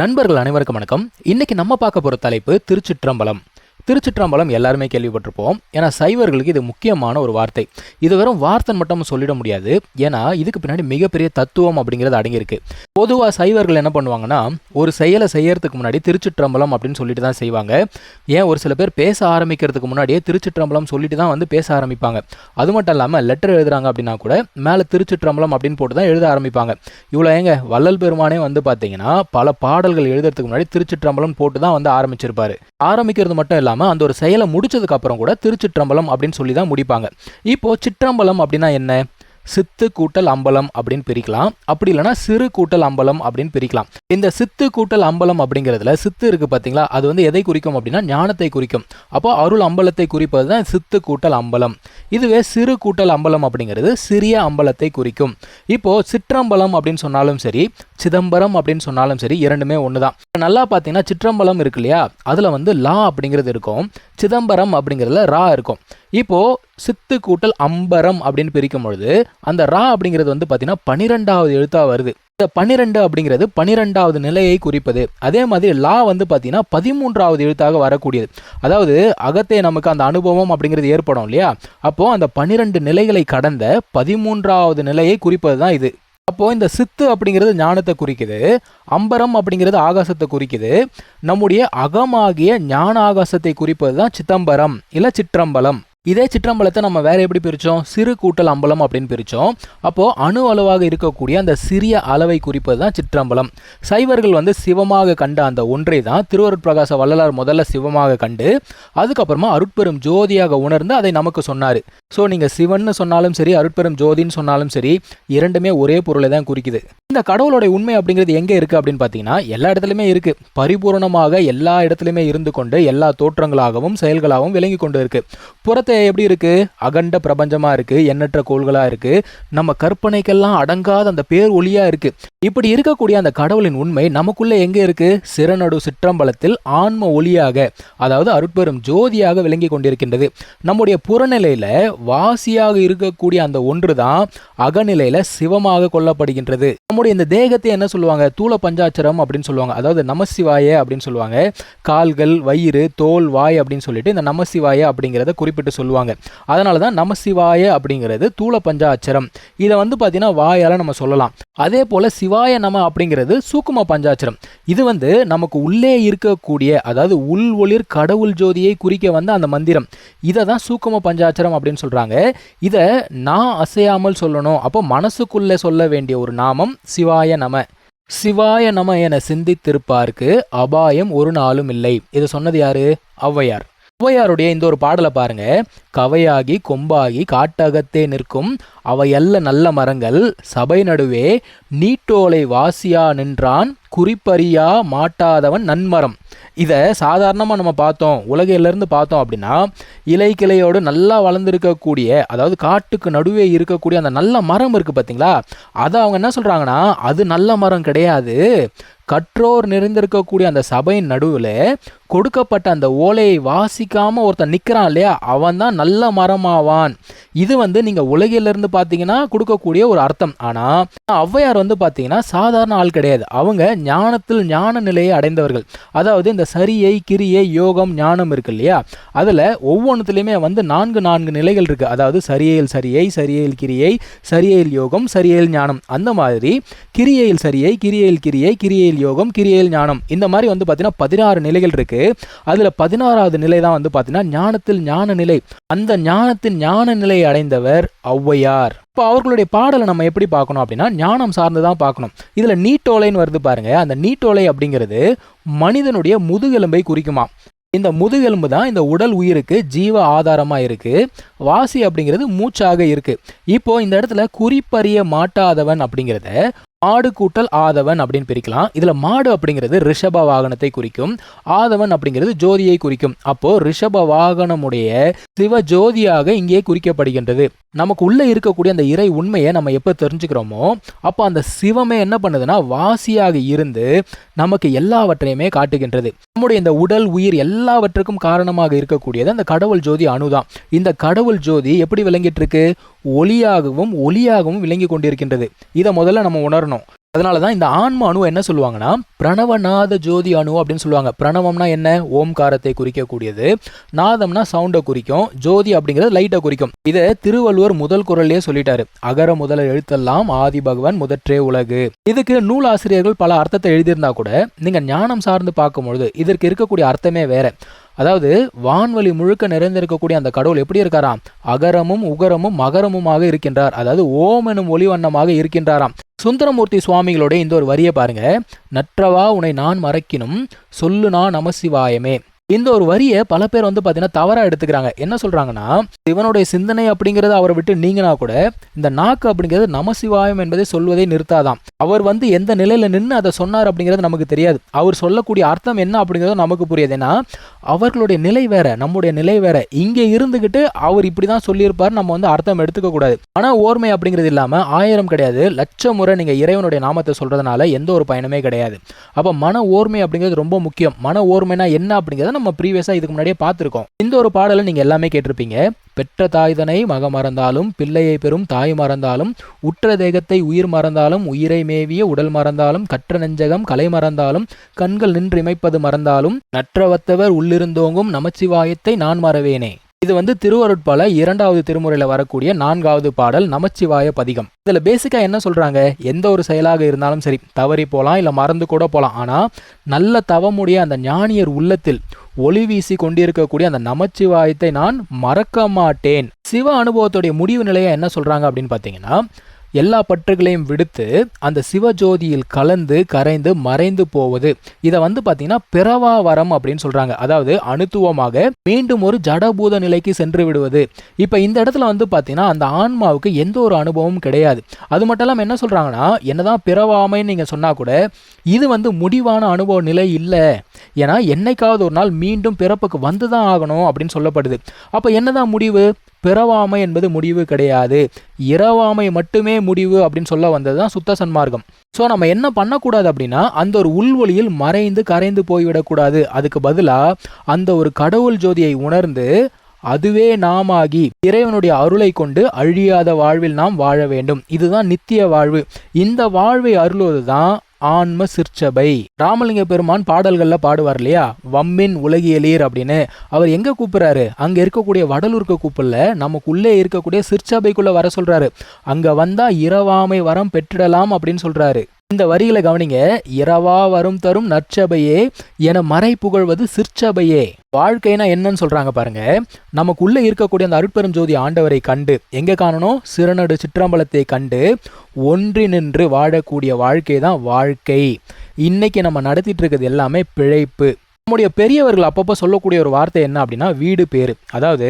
நண்பர்கள் அனைவருக்கும் வணக்கம். இன்னைக்கு நம்ம பார்க்க போற தலைப்பு திருச்சிற்றம்பலம். திருச்சிற்றம்பலம் எல்லாருமே கேள்விப்பட்டிருப்போம். ஏன்னா சைவர்களுக்கு இது முக்கியமான ஒரு வார்த்தை. இது வெறும் வார்த்தை மட்டும் சொல்லிட முடியாது. ஏன்னா இதுக்கு பின்னாடி மிகப்பெரிய தத்துவம் அப்படிங்கிறது அடங்கியிருக்கு. பொதுவாக சைவர்கள் என்ன பண்ணுவாங்கன்னா ஒரு செயலை செய்யறதுக்கு முன்னாடி திருச்சிற்றம்பலம் அப்படின்னு சொல்லிட்டு தான் செய்வாங்க. ஏன்? ஒரு சில பேர் பேச ஆரம்பிக்கிறதுக்கு முன்னாடியே திருச்சிற்றம்பலம் சொல்லிட்டு தான் வந்து பேச ஆரம்பிப்பாங்க. அது மட்டும் இல்லாமல் லெட்டர் எழுதுறாங்க அப்படின்னா கூட மேலே திருச்சிற்றம்பலம் அப்படின்னு போட்டு தான் எழுத ஆரம்பிப்பாங்க. இவ்வளோ ஏங்க? வள்ளல் பெருமானே வந்து பார்த்தீங்கன்னா பல பாடல்கள் எழுதுறதுக்கு முன்னாடி திருச்சிற்றம்பலம் போட்டு தான் வந்து ஆரம்பிச்சிருப்பாரு. ஆரம்பிக்கிறது மட்டும் இல்லாமல் அந்த ஒரு செயலை முடிச்சதுக்கு அப்புறம் கூட திருச்சிற்றம்பலம் அப்படின்னு சொல்லி தான் முடிப்பாங்க. இப்போ சிற்றம்பலம் அப்படின்னா என்ன? சித்து கூட்டல் அம்பலம் அப்படின்னு பிரிக்கலாம். அப்படி இல்லைனா சிறு கூட்டல் அம்பலம் அப்படின்னு பிரிக்கலாம். இந்த சித்து கூட்டல் அம்பலம் அப்படிங்கிறதுல சித்து இருக்குது பார்த்தீங்களா அது வந்து எதை குறிக்கும் அப்படின்னா ஞானத்தை குறிக்கும். அப்போ அருள் அம்பலத்தை குறிப்பது தான் சித்து கூட்டல் அம்பலம். இதுவே சிறு கூட்டல் அம்பலம் அப்படிங்கிறது சிறிய அம்பலத்தை குறிக்கும். இப்போ சிற்றம்பலம் அப்படின்னு சொன்னாலும் சரி சிதம்பரம் அப்படின்னு சொன்னாலும் சரி இரண்டுமே ஒன்று தான் நல்லா பார்த்தீங்கன்னா சிற்றம்பலம் இருக்கு இல்லையா? அதில் வந்து லா அப்படிங்கிறது இருக்கும். சிதம்பரம் அப்படிங்கிறதுல ரா இருக்கும். இப்போ சித்து கூட்டல் அம்பரம் அப்படின்னு பிரிக்கும் பொழுது அந்த ரா அப்படிங்கிறது வந்து பார்த்தீங்கன்னா பன்னிரெண்டாவது எழுத்தாக வருது. இந்த பன்னிரெண்டு அப்படிங்கிறது பன்னிரெண்டாவது நிலையை குறிப்பது. அதே மாதிரி லா வந்து பார்த்தீங்கன்னா பதிமூன்றாவது எழுத்தாக வரக்கூடியது. அதாவது அகத்தே நமக்கு அந்த அனுபவம் அப்படிங்கிறது ஏற்படும் இல்லையா? அப்போ அந்த பன்னிரெண்டு நிலைகளை கடந்த பதிமூன்றாவது நிலையை குறிப்பது தான் இது. அப்போ இந்த சித்து அப்படிங்கிறது ஞானத்தை குறிக்குது. அம்பரம் அப்படிங்கிறது ஆகாசத்தை குறிக்குது. நம்முடைய அகமாகிய ஞான ஆகாசத்தை குறிப்பது தான் சித்தம்பரம் இல்லை சிற்றம்பலம். இதே சிற்றம்பலத்தை நம்ம வேற எப்படி பிரித்தோம் சிறு கூட்டல் அம்பலம் அப்படின்னு பிரித்தோம் அப்போது அணு அளவாக இருக்கக்கூடிய அந்த சிறிய அளவை குறிப்பது தான் சிற்றம்பலம். சைவர்கள் வந்து சிவமாக கண்ட அந்த ஒன்றை தான் திருவருட்பிரகாச வள்ளலார் முதல்ல சிவமாக கண்டு அதுக்கப்புறமா அருட்பெரும் ஜோதியாக உணர்ந்து அதை நமக்கு சொன்னார். ஸோ நீங்கள் சிவன்னு சொன்னாலும் சரி அருட்பெரும் ஜோதின்னு சொன்னாலும் சரி இரண்டுமே ஒரே பொருளை தான் குறிக்குது. இந்த கடவுளோட உண்மை அப்படிங்கிறது எங்கே இருக்குது அப்படின்னு பார்த்தீங்கன்னா எல்லா இடத்துலையுமே இருக்குது பரிபூரணமாக எல்லா இடத்துலையுமே இருந்து கொண்டு எல்லா தோற்றங்களாகவும் செயல்களாகவும் விளங்கி கொண்டு இருக்குது புறத்தை எப்படி இருக்கு? அகண்ட பிரபஞ்சமா இருக்கு எண்ணற்ற கோள்களா இருக்கு. நம்ம கற்பனைக்கெல்லாம் அடங்காத அந்த பேர் ஒளியா இருக்கு. இப்படி இருக்கக்கூடிய அந்த கடவுளின் உண்மை நமக்குள்ள எங்க இருக்கு? சிறநடு சிற்றம்பலத்தில் ஆன்ம ஒளியாக அதாவது அருட்பெரும் ஜோதியாக விளங்கி கொண்டிருக்கின்றது. நம்முடைய புறநிலையில வாசியாக இருக்கக்கூடிய அந்த ஒன்று தான் அகநிலையில சிவமாக கொல்லப்படுகின்றது நம்முடைய இந்த தேகத்தை என்ன சொல்லுவாங்க? தூள பஞ்சாட்சரம் அப்படின்னு சொல்லுவாங்க. அதாவது நமசிவாய அப்படின்னு சொல்லுவாங்க. கால்கள் வயிறு தோல் வாய் அப்படின்னு சொல்லிட்டு இந்த நமசிவாய அப்படிங்கிறத குறிப்பிட்டு சொல்லுவாங்க. அதனால தான் நமசிவாய அப்படிங்கிறது தூள பஞ்சாட்சரம் இதை வந்து பார்த்தீங்கன்னா வாயால் நம்ம சொல்லலாம். அதே போல் சிவாய நம அப்படிங்கிறது சூக்கும பஞ்சாட்சரம் இது வந்து நமக்கு உள்ளே இருக்கக்கூடிய அதாவது உள் ஒளிர் கடவுள் ஜோதியை குறிக்க வந்த அந்த மந்திரம். இதை தான் சூக்கும பஞ்சாட்சரம் அப்படின்னு சொல்கிறாங்க இதை நான் அசையாமல் சொல்லணும். அப்போ மனசுக்குள்ளே சொல்ல வேண்டிய ஒரு நாமம் சிவாய நம. சிவாய நம என சிந்தித்திருப்பார்க்கு அபாயம் ஒரு நாளும் இல்லை. இதை சொன்னது யாரு? ஔவையார். ஔவையாருடைய இந்த ஒரு பாடலை பாருங்க. கவையாகி கொம்பாகி காட்டகத்தே நிற்கும் அவையல்ல நல்ல மரங்கள். சபை நடுவே நீட்டோலை வாசியா நின்றான். குறிப்பறியா மாட்டாதவன் நன்மரம். இதை சாதாரணமாக நம்ம பார்த்தோம். உலகையிலேருந்து பார்த்தோம் அப்படின்னா இலை கிளையோடு நல்லா வளர்ந்துருக்கக்கூடிய அதாவது காட்டுக்கு நடுவே இருக்கக்கூடிய அந்த நல்ல மரம் இருக்குது பார்த்தீங்களா? அதை அவங்க என்ன சொல்கிறாங்கன்னா அது நல்ல மரம் கிடையாது. கற்றோர் நிறைந்திருக்கக்கூடிய அந்த சபையின் நடுவில் கொடுக்கப்பட்ட அந்த ஓலையை வாசிக்காமல் ஒருத்தன் நிற்கிறான் இல்லையா? அவன் தான் நல்ல மரமாவான். இது வந்து நீங்கள் உலகிலிருந்து பார்த்தீங்கன்னா கொடுக்கக்கூடிய ஒரு அர்த்தம். ஆனால் ஔவையார் வந்து பார்த்தீங்கன்னா சாதாரண ஆள் கிடையாது. அவங்க ஞானத்தில் ஞான நிலையை அடைந்தவர்கள். அதாவது இந்த சரியை கிரியை யோகம் ஞானம் இருக்கு இல்லையா? அதில் ஒவ்வொன்றுத்துலேயுமே வந்து நான்கு நான்கு நிலைகள் இருக்குது அதாவது சரியையில் சரியை சரியையில் கிரியை சரியையில் யோகம் சரியையில் ஞானம். அந்த மாதிரி கிரியையில் சரியை கிரியையில் கிரியை கிரியையில் யோகம் கிரியையில் ஞானம். இந்த மாதிரி வந்து பார்த்தீங்கன்னா பதினாறு நிலைகள் இருக்கு. அதில் பதினாறாவது நிலை தான் வந்து பார்த்தீங்கன்னா ஞானத்தில் ஞான நிலை. அந்த ஞானத்தின் ஞான நிலையை அடைந்தவர் ஔவையார். இப்போ அவர்களுடைய பாடலை நம்ம எப்படி பார்க்கணும் அப்படின்னா ஞானம் சார்ந்து தான் பார்க்கணும். இதில் நீட்டோலைன்னு வருது பாருங்க. அந்த நீட்டோலை அப்படிங்கிறது மனிதனுடைய முதுகெலும்பை குறிக்குமா? இந்த முதுகெலும்பு தான் இந்த உடல் உயிருக்கு ஜீவ ஆதாரமாக இருக்குது வாசி அப்படிங்கிறது மூச்சாக இருக்குது இப்போது இந்த இடத்துல குறிப்பறிய மாட்டாதவன் அப்படிங்கிறத மாடு கூட்டல் ஆதவன் அப்படின்னு பிரிக்கலாம். இதில் மாடு அப்படிங்கிறது ரிஷப வாகனத்தை குறிக்கும். ஆதவன் அப்படிங்கிறது ஜோதியை குறிக்கும். அப்போ ரிஷப வாகனமுடைய சிவ ஜோதியாக இங்கே குறிக்கப்படுகின்றது. நமக்கு உள்ளே இருக்கக்கூடிய அந்த இறை உண்மையை நம்ம எப்போ தெரிஞ்சுக்கிறோமோ அப்போ அந்த சிவமே என்ன பண்ணுதுன்னா வாசியாக இருந்து நமக்கு எல்லாவற்றையுமே காட்டுகின்றது. நம்முடைய இந்த உடல் உயிர் எல்லாவற்றுக்கும் காரணமாக இருக்கக்கூடியது அந்த கடவுள் ஜோதி அணுதான். இந்த கடவுள் ஜோதி எப்படி விளங்கிட்டு இருக்கு? ஒளியாகவும் ஒளியாகவும் விளங்கி கொண்டிருக்கின்றது. இதை முதல்ல நம்ம உணரணும். அதனால தான் இந்த ஆன்ம அணு என்ன சொல்லுவாங்கன்னா பிரணவநாத ஜோதி அணு அப்படின்னு சொல்லுவாங்க. பிரணவம்னா என்ன? ஓம்காரத்தை குறிக்கக்கூடியது. நாதம்னா சவுண்டை குறிக்கும். ஜோதி அப்படிங்கிறது லைட்டை குறிக்கும். இதை திருவள்ளுவர் முதல் குரல்லே சொல்லிட்டாரு. அகர முதல எழுத்தெல்லாம் ஆதி பகவான் முதற்றே உலகு. இதுக்கு நூல் ஆசிரியர்கள் பல அர்த்தத்தை எழுதியிருந்தா கூட நீங்க ஞானம் சார்ந்து பார்க்கும்பொழுது இதற்கு இருக்கக்கூடிய அர்த்தமே வேற. அதாவது வான்வழி முழுக்க நிறைந்திருக்கக்கூடிய அந்த கடவுள் எப்படி இருக்காராம்? அகரமும் உகரமும் மகரமுமாக இருக்கின்றார். அதாவது ஓம் எனும் ஒளிவண்ணமாக இருக்கின்றாராம். சுந்தரமூர்த்தி சுவாமிகளோட இந்த ஒரு வரியை பாருங்க. நற்றவா உன்னை நான் மறக்கினும் சொல்லு நான் நமசிவாயமே. இந்த ஒரு வரியை பல பேர் வந்து பார்த்தீங்கன்னா தவறாக எடுத்துக்கிறாங்க. என்ன சொல்கிறாங்கன்னா சிவனுடைய சிந்தனை அப்படிங்கிறது அவரை விட்டு நீங்கினா கூட இந்த நாக்கு அப்படிங்கிறது நமசிவாயம் என்பதை சொல்வதை நிறுத்தாதாம். அவர் வந்து எந்த நிலையில் நின்று அதை சொன்னார் அப்படிங்கிறது நமக்கு தெரியாது. அவர் சொல்லக்கூடிய அர்த்தம் என்ன அப்படிங்கிறது நமக்கு புரியாது. ஏன்னா அவர்களுடைய நிலை வேற நம்முடைய நிலை வேற. இங்கே இருந்துக்கிட்டு அவர் இப்படி தான் சொல்லியிருப்பார் நம்ம வந்து அர்த்தம் எடுத்துக்க கூடாது. ஆனால் ஓர்மை அப்படிங்கிறது இல்லாமல் ஆயிரம் கிடையாது. லட்சம் முறை நீங்கள் இறைவனுடைய நாமத்தை சொல்கிறதுனால எந்த ஒரு பயனுமே கிடையாது. அப்போ மன ஓர்மை அப்படிங்கிறது ரொம்ப முக்கியம். மன ஓர்மைனா என்ன அப்படிங்கிறத நம்ம ப்ரீவியஸாக இதுக்கு முன்னாடியே பார்த்துருக்கோம். இந்த ஒரு பாடலை நீங்கள் எல்லாமே கேட்டிருப்பீங்க. பெற்ற தாய்தனை மக மறந்தாலும் பிள்ளையை பெறும் தாய் மறந்தாலும் உற்ற தேகத்தை உயிர் மறந்தாலும் உயிரை மேவிய உடல் மறந்தாலும் கற்ற நெஞ்சகம் கலை மறந்தாலும் கண்கள் நின்றிமைப்பது மறந்தாலும் நற்றவத்தவர் உள்ளிருந்தோங்கும் நமச்சிவாயத்தை நான் மறவேனே. இது வந்து திருவருட்பால இரண்டாவது திருமுறையில் வரக்கூடிய நான்காவது பாடல் நமச்சிவாய பதிகம். இதில் பேசிக்காக என்ன சொல்கிறாங்க எந்த ஒரு செயலாக இருந்தாலும் சரி தவறி போகலாம் இல்லை மறந்து கூட போகலாம் ஆனால் நல்ல தவமுடைய அந்த ஞானியர் உள்ளத்தில் ஒளி வீசி கொண்டிருக்கக்கூடிய அந்த நமச்சிவாயத்தை நான் மறக்க மாட்டேன். சிவ அனுபவத்துடைய முடிவு நிலையை என்ன சொல்கிறாங்க அப்படின்னு பார்த்தீங்கன்னா எல்லா பற்றுகளையும் விடுத்து அந்த சிவஜோதியில் கலந்து கரைந்து மறைந்து போவது. இதை வந்து பார்த்தீங்கன்னா பிறவா வரம் அப்படின்னு சொல்றாங்க. அதாவது அனுத்துவமாக மீண்டும் ஒரு ஜடபூத நிலைக்கு சென்று விடுவது. இப்போ இந்த இடத்துல வந்து பார்த்தீங்கன்னா அந்த ஆன்மாவுக்கு எந்த ஒரு அனுபவமும் கிடையாது. அது மட்டும் இல்லாமல் என்ன சொல்றாங்கன்னா என்னதான் பிறவாமைன்னு நீங்கள் சொன்னா கூட இது வந்து முடிவான அனுபவ நிலை இல்லை. ஏன்னா என்னைக்காவது ஒரு நாள் மீண்டும் பிறப்புக்கு வந்து தான் ஆகணும் அப்படின்னு சொல்லப்படுது. அப்போ என்னதான் முடிவு? பிறவாமை என்பது முடிவு கிடையாது. இரவாமை மட்டுமே முடிவு அப்படின்னு சொல்ல வந்தது தான் சுத்த சன்மார்க்கம். ஸோ நம்ம என்ன பண்ணக்கூடாது அப்படின்னா அந்த ஒரு உள்வொளியில் மறைந்து கரைந்து போய்விடக்கூடாது. அதுக்கு பதிலாக அந்த ஒரு கடவுள் ஜோதியை உணர்ந்து அதுவே நாமாகி இறைவனுடைய அருளை கொண்டு அழியாத வாழ்வில் நாம் வாழ வேண்டும். இதுதான் நித்திய வாழ்வு. இந்த வாழ்வை அருள்வது தான் ஆன்ம சிற்சபை. ராமலிங்க பெருமான் பாடல்கள்ல பாடுவார் இல்லையா? வம்மின் உலகியலீர் அப்படின்னு. அவர் எங்க கூப்பிடுறாரு? அங்க இருக்கக்கூடிய வடலூருக்கு கூப்பிடல. நமக்குள்ளே இருக்கக்கூடிய சிற்சபைக்குள்ள வர சொல்றாரு. அங்க வந்தா இரவாமை வரம் பெற்றிடலாம் அப்படின்னு சொல்றாரு. இந்த வரிகளை கவனிங்க இரவா வரும் தரும் நற்சபையே என மறை புகழ்வது சிற்சபையே. வாழ்க்கைனா என்னன்னு சொல்றாங்க பாருங்க நமக்குள்ள இருக்கக்கூடிய அந்த அருட்பெரும் ஜோதி ஆண்டவரை கண்டு எங்க காணணும்? சிறநடு சிற்றம்பலத்தை கண்டு ஒன்றி நின்று வாழக்கூடிய வாழ்க்கை தான் வாழ்க்கை. இன்னைக்கு நம்ம நடத்திட்டு இருக்கிறது எல்லாமே பிழைப்பு. நம்முடைய பெரியவர்கள் அப்பப்போ சொல்லக்கூடிய ஒரு வார்த்தை என்ன அப்படின்னா வீடு பேர். அதாவது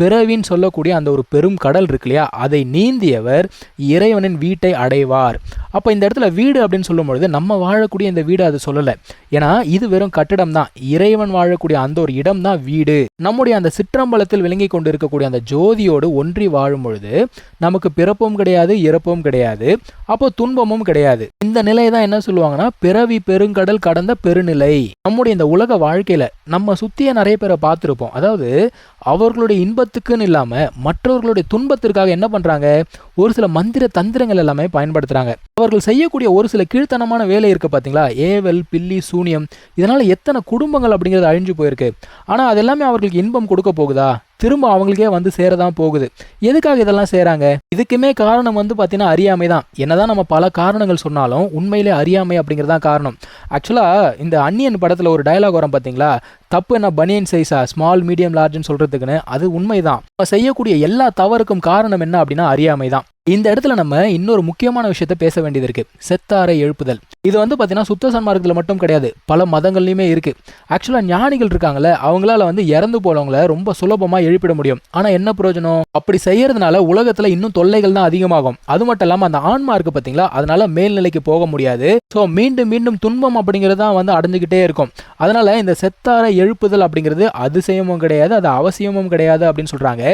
பிறவின்னு சொல்லக்கூடிய அந்த ஒரு பெரும் கடல் இருக்கு இல்லையா? அதை நீந்தியவர் இறைவனின் வீட்டை அடைவார். அப்போ இந்த இடத்துல வீடு அப்படின்னு சொல்லும் பொழுது நம்ம வாழக்கூடிய இந்த வீடு அது சொல்லலை. ஏன்னா இது வெறும் கட்டிடம் தான். இறைவன் வாழக்கூடிய அந்த ஒரு இடம் தான் வீடு. நம்முடைய அந்த சிற்றம்பலத்தில் விளங்கி கொண்டு இருக்கக்கூடிய அந்த ஜோதியோடு ஒன்றி வாழும் பொழுது நமக்கு பிறப்பும் கிடையாது இறப்பும் கிடையாது. அப்போ துன்பமும் கிடையாது. இந்த நிலை தான் என்ன சொல்லுவாங்கன்னா பிறவி பெருங்கடல் கடந்த பெருநிலை. நம்முடைய இந்த உலக வாழ்க்கையில நம்ம சுத்திய நிறைய பேரை பார்த்துருப்போம். அதாவது அவர்களுடைய இன்ப இன்பத்துக்குன்னு இல்லாம மற்றவர்களுடைய துன்பத்திற்காக என்ன பண்றாங்க? ஒரு சில மந்திர தந்திரங்கள் எல்லாமே பயன்படுத்துறாங்க. அவர்கள் செய்யக்கூடிய ஒரு சில கீழ்த்தனமான வேலை இருக்கு பார்த்தீங்களா ஏவல் பில்லி சூனியம். இதனால எத்தனை குடும்பங்கள் அப்படிங்கிறது அழிஞ்சு போயிருக்கு. ஆனா அது எல்லாமே அவர்களுக்கு இன்பம் கொடுக்க போகுதா? திரும்ப அவங்களுக்கே வந்து சேரதான் போகுது. எதுக்காக இதெல்லாம் செய்கிறாங்க இதுக்குமே காரணம் வந்து பார்த்தீங்கன்னா அறியாமை தான். என்னதான் நம்ம பல காரணங்கள் சொன்னாலும் உண்மையிலே அறியாமை அப்படிங்கிறது தான் காரணம். ஆக்சுவலாக இந்த அன்னியன் படத்தில் ஒரு டயலாக் வரும் பார்த்தீங்களா தப்பு என்ன பனியன் சைஸா ஸ்மால் மீடியம் லார்ஜ்னு சொல்கிறதுக்குன்னு அது உண்மைதான். நம்ம செய்யக்கூடிய எல்லா தவறுக்கும் காரணம் என்ன அப்படின்னா அறியாமை தான். இந்த இடத்துல நம்ம இன்னொரு முக்கியமான விஷயத்த பேச வேண்டியது இருக்கு. செத்தாரை எழுப்புதல். இது வந்து பார்த்தீங்கன்னா சுத்த சன்மார்க்கத்தில் மட்டும் கிடையாது. பல மதங்கள்லையுமே இருக்கு. ஆக்சுவலாக ஞானிகள் இருக்காங்கல்ல அவங்களால வந்து இறந்து போனவங்கள ரொம்ப சுலபமாக எழுப்பிட முடியும். ஆனால் என்ன பிரயோஜனம்? அப்படி செய்யறதுனால உலகத்தில் இன்னும் தொல்லைகள் தான் அதிகமாகும். அது மட்டும் இல்லாமல் அந்த ஆன்மா இருக்கு பார்த்தீங்களா அதனால மேல்நிலைக்கு போக முடியாது. ஸோ மீண்டும் மீண்டும் துன்பம் அப்படிங்கிறது தான் வந்து அடைஞ்சுக்கிட்டே இருக்கும். அதனால இந்த செத்தாரை எழுப்புதல் அப்படிங்கிறது அதிசயமும் கிடையாது அது அவசியமும் கிடையாது அப்படின்னு சொல்றாங்க.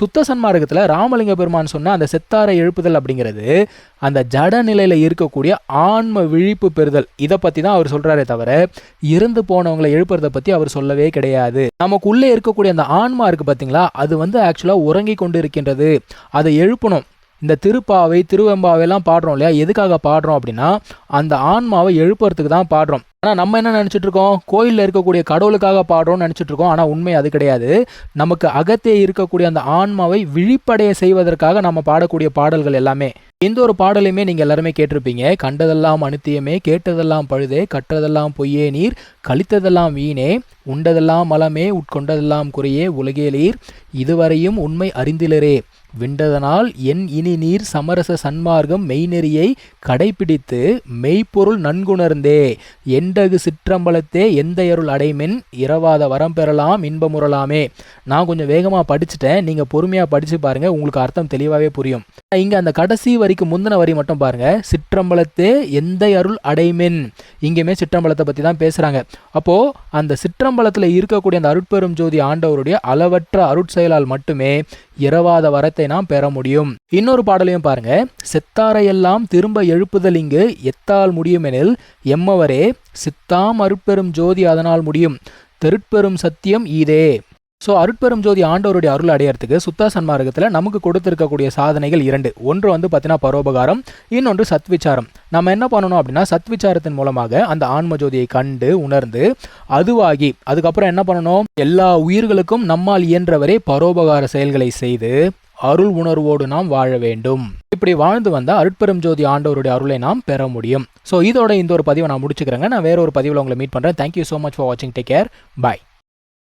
சுத்த சன்மார்க்கத்தில் ராமலிங்க பெருமான் சொன்ன அந்த செத்தாரை எழுப்புதல் அப்படிங்கிறது அந்த ஜட நிலையில் இருக்கக்கூடிய ஆன்ம விழிப்பு பெறுதல். இதை பத்தி தான் அவர் சொல்றாரே தவிர இறந்து போனவங்களை எழுப்புறதை பத்தி அவர் சொல்லவே கிடையாது. நமக்கு உள்ளே இருக்கக்கூடிய அந்த ஆன்மா இருக்கு பார்த்தீங்களா அது வந்து ஆக்சுவலா உறங்கி கொண்டு இருக்கின்றது அதை எழுப்பணும். இந்த திருப்பாவை திருவெம்பாவைலாம் பாடுறோம் இல்லையா? எதுக்காக பாடுறோம் அப்படின்னா அந்த ஆன்மாவை எழுப்புறதுக்கு தான் பாடுறோம். ஆனால் நம்ம என்ன நினச்சிட்டு இருக்கோம் கோயிலில் இருக்கக்கூடிய கடவுளுக்காக பாடுறோம்னு நினச்சிட்டு இருக்கோம் ஆனால் உண்மை அது கிடையாது. நமக்கு அகத்தே இருக்கக்கூடிய அந்த ஆன்மாவை விழிப்படைய செய்வதற்காக நம்ம பாடக்கூடிய பாடல்கள் எல்லாமே. எந்த ஒரு பாடலையுமே நீங்கள் எல்லாருமே கேட்டிருப்பீங்க. கண்டதெல்லாம் அனுத்தியமே கேட்டதெல்லாம் பழுதே கற்றதெல்லாம் பொய்யே நீர் கழித்ததெல்லாம் வீணே உண்டதெல்லாம் மலமே உட்கொண்டதெல்லாம் குறையே உலகேலீர் இதுவரையும் உண்மை அறிந்திலரே. விண்டதனால் என் இனி நீர் சமரச சன்மார்க்கம் மெய்நெறியை கடைபிடித்து மெய்ப்பொருள் நன்குணர்ந்தே. எண்டகு சிற்றம்பலத்தே எந்த அருள் அடைமென் இரவாத வரம் பெறலாம் இன்பமுறலாமே நான் கொஞ்சம் வேகமாக படிச்சுட்டேன். நீங்கள் பொறுமையாக படித்து பாருங்கள் உங்களுக்கு அர்த்தம் தெளிவாகவே புரியும். இங்கே அந்த கடைசி வரிக்கு முந்தின வரி மட்டும் பாருங்க. சிற்றம்பலத்தே எந்த அருள் அடைமென். இங்கேயுமே சிற்றம்பலத்தை பற்றி தான் பேசுகிறாங்க அப்போது அந்த சிற்றம்பலத்தில் இருக்கக்கூடிய அந்த அருட்பெரும் ஜோதி ஆண்டவருடைய அளவற்ற அருட்செயலால் மட்டுமே இரவாத வரத்தை நாம் பெற முடியும். இன்னொரு பாடலையும் பாருங்க. செத்தாரையெல்லாம் திரும்ப எழுப்புதல் இங்கு எத்தால் முடியுமெனில் எம்மவரே சித்தாம் அருட்பெரும் ஜோதி அதனால் முடியும். தெருட்பெரும் சத்தியம் ஈதே. ஸோ அருட்பெரும் ஜோதி ஆண்டவருடைய அருள் அடையறதுக்கு சுத்தா சன்மார்க்கத்தில் நமக்கு கொடுத்திருக்கக்கூடிய சாதனைகள் இரண்டு. ஒன்று வந்து பார்த்தீங்கன்னா பரோபகாரம் இன்னொன்று சத்விச்சாரம் நம்ம என்ன பண்ணணும் அப்படின்னா சத்விச்சாரத்தின் மூலமாக அந்த ஆன்ம ஜோதியை கண்டு உணர்ந்து அதுவாகி அதுக்கப்புறம் என்ன பண்ணணும்? எல்லா உயிர்களுக்கும் நம்மால் இயன்றவரே பரோபகார செயல்களை செய்து அருள் உணர்வோடு நாம் வாழ வேண்டும். இப்படி வாழ்ந்து வந்தால் அருட்பெரும் ஜோதி ஆண்டவருடைய அருளை நாம் பெற முடியும். ஸோ இதோட இந்த ஒரு பதிவை நான் முடிச்சுக்கிறேங்க. நான் வேற ஒரு பதிவில் உங்களை மீட் பண்ணுறேன் thank you so much for வாட்சிங் டேக் கேர் பாய்